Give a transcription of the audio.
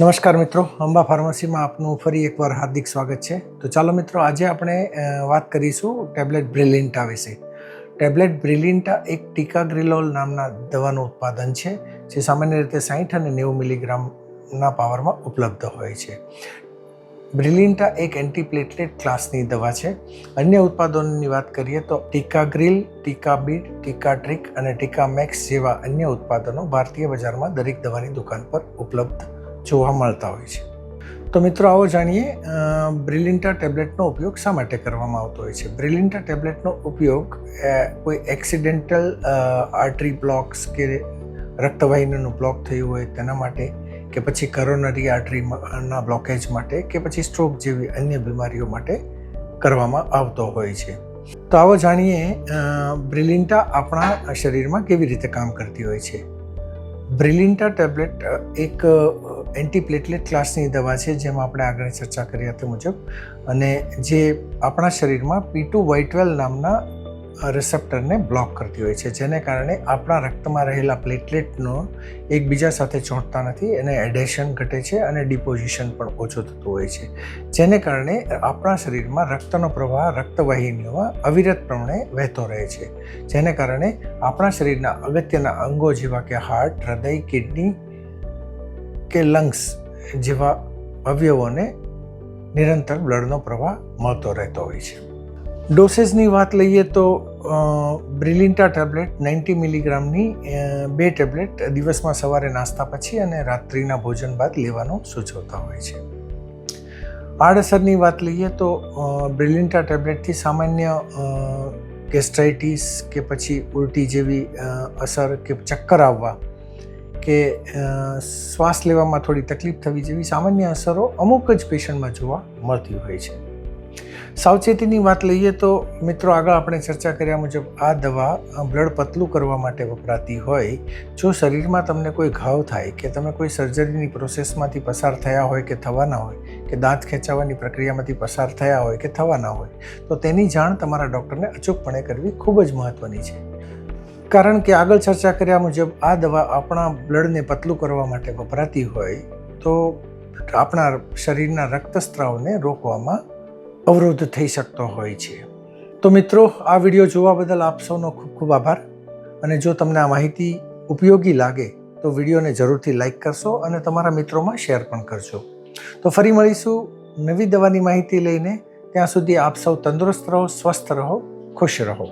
નમસ્કાર મિત્રો, અંબા ફાર્મસીમાં આપનું ફરી એકવાર હાર્દિક સ્વાગત છે. તો ચાલો મિત્રો, આજે આપણે વાત કરીશું ટેબ્લેટ બ્રિલિન્ટા વિશે. ટેબ્લેટ બ્રિલિન્ટા એક ટીકાગ્રિલોલ નામના દવાનું ઉત્પાદન છે, જે સામાન્ય રીતે સાહીઠ અને નેવું મિલીગ્રામના પાવરમાં ઉપલબ્ધ હોય છે. બ્રિલિન્ટા એક એન્ટીપ્લેટલેટ ક્લાસની દવા છે. અન્ય ઉત્પાદનોની વાત કરીએ તો ટીકાગ્રિલ ટીકા ટીકાટ્રિક અને ટીકામેક્સ જેવા અન્ય ઉત્પાદનો ભારતીય બજારમાં દરેક દવાની દુકાન પર ઉપલબ્ધ જોવા મળતા હોય છે. તો મિત્રો આવો જાણીએ બ્રિલિન્ટા ટેબ્લેટનો ઉપયોગ શા માટે કરવામાં આવતો હોય છે? બ્રિલિન્ટા ટેબ્લેટનો ઉપયોગ કોઈ એક્સિડેન્ટલ આર્ટરી બ્લોક્સ કે રક્તવાહિનીનું બ્લોક થયું હોય તેના માટે કે પછી કરોનરી આર્ટરીના બ્લોકેજ માટે કે પછી સ્ટ્રોક જેવી અન્ય બીમારીઓ માટે કરવામાં આવતો હોય છે. તો આવો જાણીએ બ્રિલિન્ટા આપણા શરીરમાં કેવી રીતે કામ કરતી હોય છે? બ્રિલિન્ટા ટેબ્લેટ એક એન્ટીપ્લેટલેટ ક્લાસની દવા છે, જેમાં આપણે આગળ ચર્ચા કરી હતી મુજબ. અને જે આપણા શરીરમાં પી ટુ વાય ટ્વેલ્વ નામના રિસેપ્ટરને બ્લોક કરતી હોય છે, જેને કારણે આપણા રક્તમાં રહેલા પ્લેટલેટનો એકબીજા સાથે ચોંટતા નથી એને એડેશન ઘટે છે અને ડિપોઝિશન પણ ઓછું થતું હોય છે. જેને કારણે આપણા શરીરમાં રક્તનો પ્રવાહ રક્તવાહિનીઓમાં અવિરત પ્રમાણે વહેતો રહે છે. જેને કારણે આપણા શરીરના અગત્યના અંગો જેવા કે હાર્ટ હૃદય કિડની કે લંગ્સ જેવા અવયવોને નિરંતર બ્લડનો પ્રવાહ મળતો રહેતો હોય છે. ડોસેસની વાત લઈએ તો બ્રિલિન્ટા ટેબ્લેટ નાઇન્ટી મિલીગ્રામની બે ટેબ્લેટ દિવસમાં સવારે નાસ્તા પછી અને રાત્રિના ભોજન બાદ લેવાનું સૂચવતા હોય છે. આડઅસરની વાત લઈએ તો બ્રિલિન્ટા ટેબ્લેટથી સામાન્ય ગેસ્ટ્રાઇટિસ કે પછી ઉલટી જેવી અસર કે ચક્કર આવવા કે શ્વાસ લેવામાં થોડી તકલીફ થવી જેવી સામાન્ય અસરો અમુક જ પેશન્ટમાં જોવા મળતી હોય છે. સાવચેતીની વાત લઈએ તો મિત્રો આગળ આપણે ચર્ચા કર્યા મુજબ આ દવા બ્લડ પતલું કરવા માટે વપરાતી હોય, જો શરીરમાં તમને કોઈ ઘાવ થાય કે તમે કોઈ સર્જરીની પ્રોસેસમાંથી પસાર થયા હોય કે થવાના હોય, કે દાંત ખેંચાવાની પ્રક્રિયામાંથી પસાર થયા હોય કે થવાના હોય, તો તેની જાણ તમારા ડૉક્ટરને અચૂકપણે કરવી ખૂબ જ મહત્ત્વની છે. કારણ કે આગળ ચર્ચા કર્યા મુજબ આ દવા આપણા બ્લડને પતલું કરવા માટે વપરાતી હોય, તો આપણા શરીરના રક્તસ્ત્રાવને રોકવામાં અવરોધ થઈ શકતો હોય છે. તો મિત્રો, આ વીડિયો જોવા બદલ આપ સૌનો ખૂબ ખૂબ આભાર. અને જો તમને આ માહિતી ઉપયોગી લાગે, તો વિડીયોને જરૂરથી લાઈક કરશો અને તમારા મિત્રોમાં શેર પણ કરજો. તો ફરી મળીશું નવી દવાની માહિતી લઈને. ત્યાં સુધી આપ સૌ તંદુરસ્ત રહો, સ્વસ્થ રહો, ખુશ રહો.